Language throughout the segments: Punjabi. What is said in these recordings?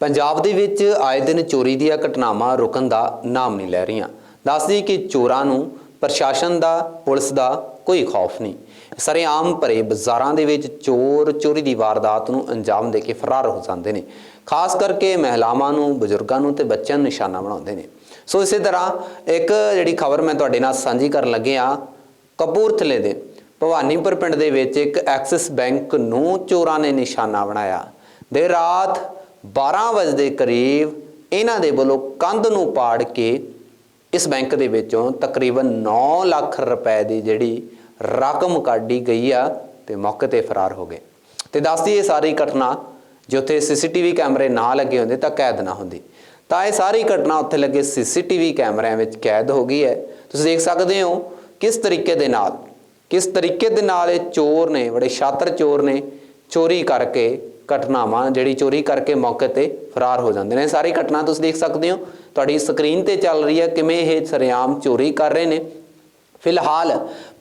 ਪੰਜਾਬ ਦੇ ਵਿੱਚ ਆਏ ਦਿਨ ਚੋਰੀ ਦੀਆਂ ਘਟਨਾਵਾਂ ਰੁਕਣ ਦਾ ਨਾਮ ਨਹੀਂ ਲੈ ਰਹੀਆਂ। ਦੱਸਦੀ ਕਿ ਚੋਰਾਂ ਨੂੰ ਪ੍ਰਸ਼ਾਸਨ ਦਾ, ਪੁਲਿਸ ਦਾ ਕੋਈ ਖੌਫ ਨਹੀਂ। ਸਰੇਆਮ ਭਰੇ ਬਾਜ਼ਾਰਾਂ ਦੇ ਵਿੱਚ ਚੋਰ, ਚੋਰੀ ਦੀ ਵਾਰਦਾਤ ਨੂੰ ਅੰਜਾਮ ਦੇ ਕੇ ਫਰਾਰ ਹੋ ਜਾਂਦੇ ਨੇ। ਖਾਸ ਕਰਕੇ ਮਹਿਲਾਵਾਂ ਨੂੰ, ਬਜ਼ੁਰਗਾਂ ਨੂੰ ਤੇ ਬੱਚਿਆਂ ਨੂੰ ਨਿਸ਼ਾਨਾ ਬਣਾਉਂਦੇ ਨੇ। ਸੋ ਇਸੇ ਤਰ੍ਹਾਂ ਇੱਕ ਜਿਹੜੀ ਖਬਰ ਮੈਂ ਤੁਹਾਡੇ ਨਾਲ ਸਾਂਝੀ ਕਰਨ ਲੱਗਿਆ ਕਪੂਰਥਲੇ ਦੇ। ਭਵਾਨੀਪੁਰ ਪਿੰਡ ਦੇ ਵਿੱਚ ਇੱਕ ਐਕਸਿਸ ਬੈਂਕ ਨੂੰ ਚੋਰਾਂ ਨੇ ਨਿਸ਼ਾਨਾ ਬਣਾਇਆ। ਦੇਰ ਰਾਤ 12 ਵਜੇ ਦੇ ਕਰੀਬ ਇਹਨਾਂ ਦੇ ਵੱਲੋਂ ਕੰਧ ਨੂੰ ਪਾੜ ਕੇ ਇਸ ਬੈਂਕ ਦੇ ਵਿੱਚੋਂ ਤਕਰੀਬਨ 9 ਲੱਖ ਰੁਪਏ ਦੀ ਜਿਹੜੀ ਰਕਮ ਕੱਢੀ ਗਈ ਆ ਤੇ ਮੌਕੇ ਤੇ ਫਰਾਰ ਹੋ ਗਏ। ਤੇ ਦੱਸਦੀ ਇਹ ਸਾਰੀ ਘਟਨਾ, ਜੇ ਉੱਥੇ ਸੀਸੀਟੀਵੀ ਕੈਮਰੇ ਨਾ ਲੱਗੇ ਹੁੰਦੇ ਤਾਂ ਕੈਦ ਨਾ ਹੁੰਦੀ। ਤਾਂ ਇਹ ਸਾਰੀ ਘਟਨਾ ਉੱਥੇ ਲੱਗੇ ਸੀਸੀਟੀਵੀ ਕੈਮਰਿਆਂ ਵਿੱਚ ਕੈਦ ਹੋ ਗਈ ਹੈ। ਤੁਸੀਂ ਦੇਖ ਸਕਦੇ ਹੋ ਕਿਸ ਤਰੀਕੇ ਦੇ ਨਾਲ, ਕਿਸ ਤਰੀਕੇ ਦੇ ਨਾਲ ਇਹ ਚੋਰ ਨੇ, ਬੜੇ ਸ਼ਾਤਰ ਚੋਰ ਨੇ ਚੋਰੀ ਕਰਕੇ ਘਟਨਾਵਾਂ ਜਿਹੜੀ ਚੋਰੀ ਕਰਕੇ ਮੌਕੇ ਤੇ ਫਰਾਰ ਹੋ ਜਾਂਦੇ ਨੇ। ਇਹ ਸਾਰੀ ਘਟਨਾ ਤੁਸੀਂ ਦੇਖ ਸਕਦੇ ਹੋ। ਤੁਹਾਡੀ ਸਕਰੀਨ ਤੇ ਚੱਲ ਰਹੀ ਹੈ ਕਿਵੇਂ ਇਹ ਸਰੇਆਮ ਚੋਰੀ ਕਰ ਰਹੇ ਨੇ। ਫਿਲਹਾਲ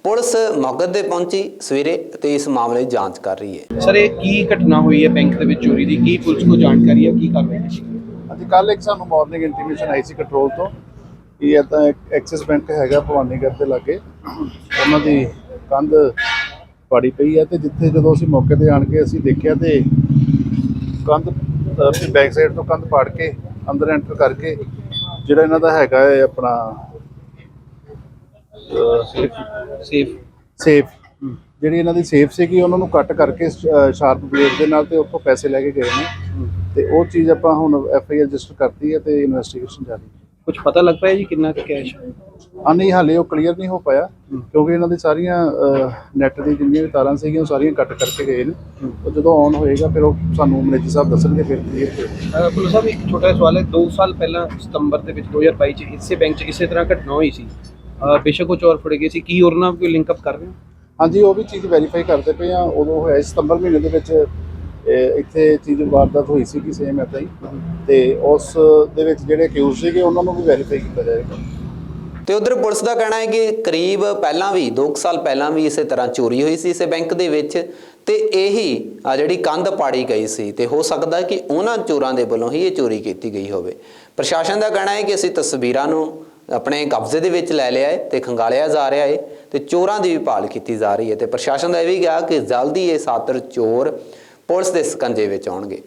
ਪੁਲਿਸ ਮੌਕੇ ਤੇ ਪਹੁੰਚੀ ਸਵੇਰੇ ਤੇ ਇਸ ਮਾਮਲੇ ਦੀ ਜਾਂਚ ਕਰ ਰਹੀ ਹੈ। ਸਰ ਇਹ ਕੀ ਘਟਨਾ ਹੋਈ ਹੈ ਬੈਂਕ ਦੇ ਵਿੱਚ ਚੋਰੀ ਦੀ? ਕੀ ਪੁਲਿਸ ਕੋ ਜਾਣਕਾਰੀ ਹੈ? ਕੀ ਕਾਰਵਾਈ ਕੀਤੀ ਅੱਜ ਕੱਲ ਇੱਕ ਸਾਨੂੰ ਮਾਰਨਿੰਗ ਇੰਟੀਮੇਸ਼ਨ ਆਈ ਸੀ ਕੰਟਰੋਲ ਤੋਂ ਕਿ ਇਹ ਤਾਂ ਇੱਕ ਐਕਸਿਸ ਬੈਂਕ ਹੈਗਾ ਭਵਾਨੀਗੜ੍ਹ ਦੇ ਲਾਗੇ। ਉਹਨਾਂ ਦੀ ਕੰਧ ਪਾੜੀ ਪਈ ਹੈ ਤੇ ਜਿੱਥੇ ਜਦੋਂ ਅਸੀਂ ਮੌਕੇ ਤੇ ਆਣ ਕੇ ਅਸੀਂ ਦੇਖਿਆ ਤੇ ਕੰਧ ਬੈਕ ਸਾਈਡ ਤੋਂ ਕੰਧ ਪਾੜ ਕੇ ਅੰਦਰ ਐਂਟਰ ਕਰਕੇ ਜਿਹੜਾ ਇਹਨਾਂ ਦਾ ਹੈਗਾ ਹੈ ਆਪਣਾ ਸੇਫ ਸੇਫ ਜਿਹੜੀ ਇਹਨਾਂ ਦੀ ਸੇਫ ਸੀਗੀ ਉਹਨਾਂ ਨੂੰ ਕੱਟ ਕਰਕੇ ਸ਼ਾਰਪ ਬਲੇਡ ਦੇ ਨਾਲ ਤੇ ਉੱਥੋਂ ਪੈਸੇ ਲੈ ਕੇ ਗਏ ਨੇ। ਤੇ ਉਹ ਚੀਜ਼ ਆਪਾਂ ਹੁਣ ਐਫ ਆਈ ਆਰ ਰਜਿਸਟਰ ਕਰਤੀ ਹੈ ਤੇ ਇਨਵੈਸਟੀਗੇਸ਼ਨ ਜਾਰੀ ਹੈ। ਕੁਝ ਪਤਾ ਲੱਗ ਪਾਇਆ ਜੀ ਕਿੰਨਾ ਕੁ ਕੈਸ਼ ਆ ਨਹੀਂ ਹਾਲੇ ਉਹ ਕਲੀਅਰ ਨਹੀਂ ਹੋ ਪਾਇਆ ਕਿਉਂਕਿ ਇਹਨਾਂ ਦੀ ਸਾਰੀਆਂ ਨੈਟ ਦੀ ਜਿੰਨੀਆਂ ਵੀ ਤਾਰਾਂ ਸੀਗੀਆਂ ਉਹ ਸਾਰੀਆਂ ਕੱਟ ਕਰਕੇ ਗਏ ਨੇ। ਉਹ ਜਦੋਂ ਆਨ ਹੋਏਗਾ ਫਿਰ ਉਹ ਸਾਨੂੰ ਮੈਨੇਜਰ ਸਾਹਿਬ ਦੱਸਣਗੇ ਫਿਰ ਕਲੀਅਰ ਹੋਏਗਾ ਪੁਲਿਸ ਸਾਹਿਬ ਇੱਕ ਛੋਟਾ ਜਿਹਾ ਸਵਾਲ ਹੈ। 2 ਸਾਲ ਪਹਿਲਾਂ ਸਤੰਬਰ ਦੇ ਵਿੱਚ 2022 ਚ ਇਸੇ ਬੈਂਕ 'ਚ ਇਸੇ ਤਰ੍ਹਾਂ ਘਟਨਾ ਹੋਈ ਸੀ। ਬੇਸ਼ੱਕ ਉਹ ਚੋਰ ਫੜੇ ਗਏ ਸੀ। ਕੀ ਉਹਨਾਂ ਨਾਲ ਕੋਈ ਲਿੰਕ ਅਪ ਕਰ ਰਹੇ ਹੋ? ਹਾਂਜੀ ਉਹ ਵੀ ਚੀਜ਼ ਵੈਰੀਫਾਈ ਕਰਦੇ ਪਏ ਆ। ਉਦੋਂ ਹੋਇਆ ਸਤੰਬਰ ਮਹੀਨੇ ਦੇ ਵਿੱਚ ਇੱਥੇ ਚੀਜ਼ ਵਾਰਦਾਤ ਹੋਈ ਸੀ ਕਿ ਸੇਮ ਐਦਾਂ ਹੀ। ਤੇ ਉਸ ਦੇ ਵਿੱਚ ਜਿਹੜੇ ਅਕਿਊਜ਼ ਸੀਗੇ, ਉਹਨਾਂ ਨੂੰ ਵੀ ਵੈਰੀਫਾਈ ਕੀਤਾ ਜਾਏਗਾ। ਤੇ ਉਧਰ ਪੁਲਿਸ ਦਾ ਕਹਿਣਾ ਹੈ ਕਿ ਕਰੀਬ ਪਹਿਲਾਂ ਵੀ 2 ਸਾਲ ਪਹਿਲਾਂ ਵੀ ਇਸੇ ਤਰ੍ਹਾਂ ਚੋਰੀ ਹੋਈ ਸੀ ਇਸੇ ਬੈਂਕ ਦੇ ਵਿੱਚ। ਤੇ ਇਹੀ ਆ ਜਿਹੜੀ ਕੰਧ ਪਾੜੀ ਗਈ ਸੀ, ਤੇ ਹੋ ਸਕਦਾ ਕਿ ਉਹਨਾਂ ਚੋਰਾਂ ਦੇ ਵੱਲੋਂ ਹੀ ਇਹ ਚੋਰੀ ਕੀਤੀ ਗਈ ਹੋਵੇ। ਪ੍ਰਸ਼ਾਸਨ ਦਾ ਕਹਿਣਾ ਹੈ ਕਿ ਅਸੀਂ ਤਸਵੀਰਾਂ ਨੂੰ ਆਪਣੇ ਕਬਜ਼ੇ ਦੇ ਵਿੱਚ ਲੈ ਲਿਆ ਹੈ ਤੇ ਖੰਗਾਲਿਆ ਜਾ ਰਿਹਾ ਹੈ ਤੇ ਚੋਰਾਂ ਦੀ ਵੀ ਭਾਲ ਕੀਤੀ ਜਾ ਰਹੀ ਹੈ। ਤੇ ਪ੍ਰਸ਼ਾਸਨ ਦਾ ਇਹ ਵੀ ਕਿਹਾ ਕਿ ਜਲਦੀ ਇਹ ਸਾਤਰ ਚੋਰ ਪੁਲਿਸ ਦੇ ਸਕੰਜੇ ਵਿੱਚ ਆਉਣਗੇ।